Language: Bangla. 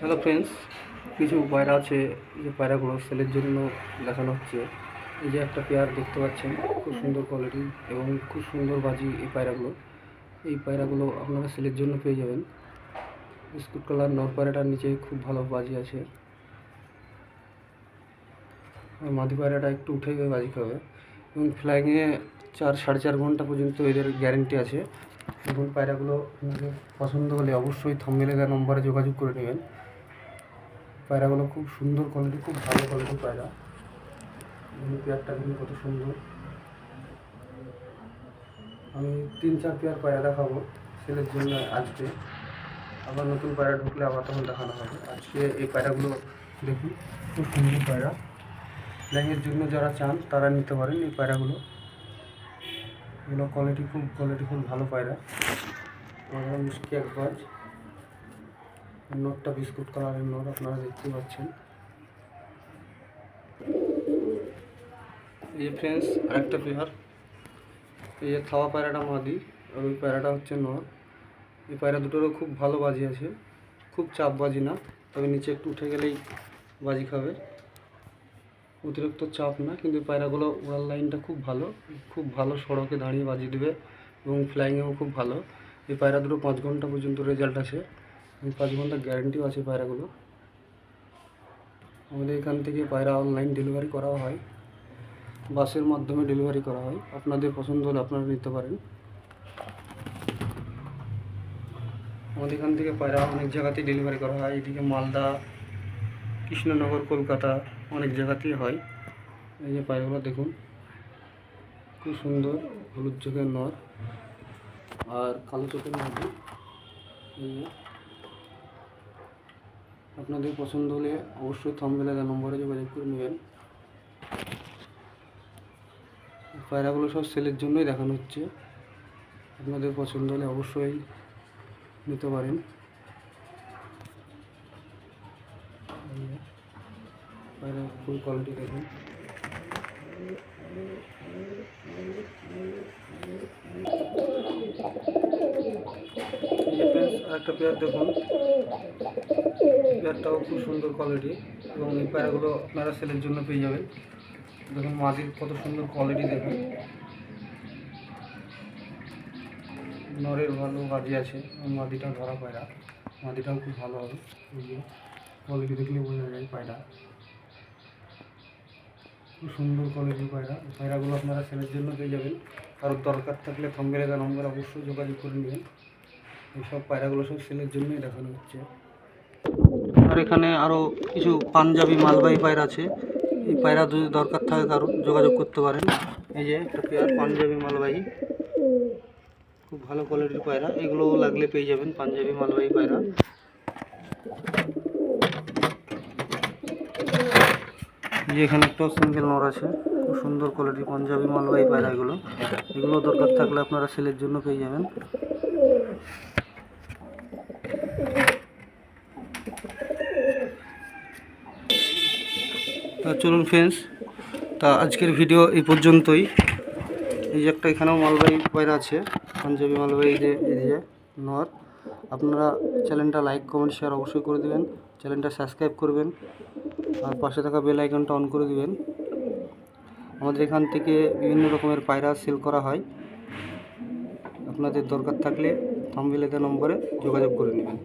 হ্যালো ফ্রেন্ডস কিছু পায়রা আছে, যে পায়রাগুলো সেলের জন্য দেখানো হচ্ছে। এই যে একটা পেয়ার দেখতে পাচ্ছেন, খুব সুন্দর কোয়ালিটি এবং খুব সুন্দর বাজি এই পায়রাগুলো। এই পায়রাগুলো আপনারা সেলের জন্য পেয়ে যাবেন। বিস্কুট কালার নর পায়রাটার নিচে খুব ভালো বাজি আছে। মাদি পায়রাটা একটু উঠে গিয়ে বাজি খাবে। এবং ফ্লাইংয়ে চার, সাড়ে চার ঘণ্টা পর্যন্ত এদের গ্যারেন্টি আছে। এবং পায়রাগুলো পছন্দ হলে অবশ্যই দেওয়া নম্বরে যোগাযোগ করে নেবেন। পায়রাগুলো খুব সুন্দর কোয়ালিটি খুব ভালো কোয়ালিটির পায়রা। পেয়ারটা কিন্তু কত সুন্দর। আমি তিন, চার পেয়ার পায়রা দেখাবো সেলের জন্য আজকে। আবার নতুন পায়রা ঢুকলে আবার তখন দেখানো হবে। আজকে এই পায়রাগুলো দেখুন, খুব সুন্দর পায়রা। ল্যাংয়ের জন্য যারা চান, তারা নিতে পারেন এই পায়রাগুলো। এগুলো কোয়ালিটি খুব কোয়ালিটি খুব ভালো পায়রা। আমার মিষ্টি এক বাজ নোটটা বিস্কুট কালারের নোট আপনারা দেখতে পাচ্ছেন। এই ফ্রেন্ডস আরেকটা পেয়ার এই যে খাওয়া পায়রাটা মাদি আর ওই পায়রাটা হচ্ছে নর এই পায়রা দুটোরও খুব ভালো বাজি আছে। খুব চাপ বাজি না, তবে নিচে একটু উঠে গেলেই বাজি খাবে। অতিরিক্ত চাপ না, কিন্তু পায়রাগুলো উড়ার লাইনটা খুব ভালো। খুব ভালো সড়কে দাঁড়িয়ে বাজি দেবে এবং ফ্লাইংয়েও খুব ভালো। এই পায়রা দুটো পাঁচ ঘণ্টা পর্যন্ত রেজাল্ট আছে। পাঁচ ঘণ্টা গ্যারেন্টিও আছে পায়রাগুলো। আমাদের এখান থেকে পায়রা অনলাইন ডেলিভারি করা হয়। বাসের মাধ্যমে ডেলিভারি করা হয়। আপনাদের পছন্দ হলে আপনারা নিতে পারেন। আমাদের এখান থেকে পায়রা অনেক জায়গাতেই ডেলিভারি করা হয়। এদিকে মালদা, কৃষ্ণনগর, কলকাতা অনেক জায়গাতেই হয়। এই যে পায়রাগুলো দেখুন, খুব সুন্দর হলুদ চোখের নর। আর কালো চোখের মধ্যে আপনাদের পছন্দ হলে অবশ্যই থমবেলা নম্বরে যোগাযোগ করে নেবেন। পায়রাগুলো সব সেলের জন্যই দেখানো হচ্ছে। আপনাদের পছন্দ হলে অবশ্যই নিতে পারেন। পায়রা ফুল কোয়ালিটি দেখুন। আরেকটা পেয়ার দেখুন। পেয়ারটাও খুব সুন্দর কোয়ালিটি এবং এই পায়রাগুলো আপনারা সেলের জন্য পেয়ে যাবেন। দেখুন মাদির কত সুন্দর কোয়ালিটি দেখুন। নরের ভালো বাজি আছে, এবং মাদিটাও ধরা পায়রা। মাদিটাও খুব ভালো হবে কোয়ালিটি দেখলে বোঝা যায় পায়রা। খুব সুন্দর কোয়ালিটির পায়রা পায়রাগুলো আপনারা সেলের জন্য পেয়ে যাবেন। কারোর দরকার থাকলে থম্বেলেগা নম্বর অবশ্যই যোগাযোগ করে নেবেন। এইসব পায়রাগুলো সব সেলের জন্যই দেখানো হচ্ছে। আর এখানে আরও কিছু পাঞ্জাবি মালবাহী পায়রা আছে। এই পায়রা যদি দরকার থাকে কারও, যোগাযোগ করতে পারেন। এই যে একটা পেয়ার পাঞ্জাবি মালবাহী। খুব ভালো কোয়ালিটির পায়রা। এগুলো লাগলে পেয়ে যাবেন পাঞ্জাবি মালবাহী পায়রা। যে এখানে একটা সিঙ্গেল নর আছে। খুব সুন্দর কোয়ালিটির পাঞ্জাবি মালবাহী পায়রা এগুলো। এগুলো দরকার থাকলে আপনারা সেলের জন্য পেয়ে যাবেন। চলুন ফ্রেন্ডস তা আজকের ভিডিও এই পর্যন্তই। এই যে একটা এখানেও মালবাহী পায়রা আছে, পাঞ্জাবি মালবাহী যে এই যে নর আপনারা চ্যানেলটা লাইক কমেন্ট শেয়ার অবশ্যই করে দেবেন। চ্যানেলটা সাবস্ক্রাইব করবেন। আর পাশে থাকা বেল আইকনটা অন করে দিবেন। আমাদের এখান থেকে বিভিন্ন রকমের পায়রা সেল করা হয়। আপনাদের দরকার থাকলে থাম্বিলেতে নম্বরে যোগাযোগ করে নেবেন।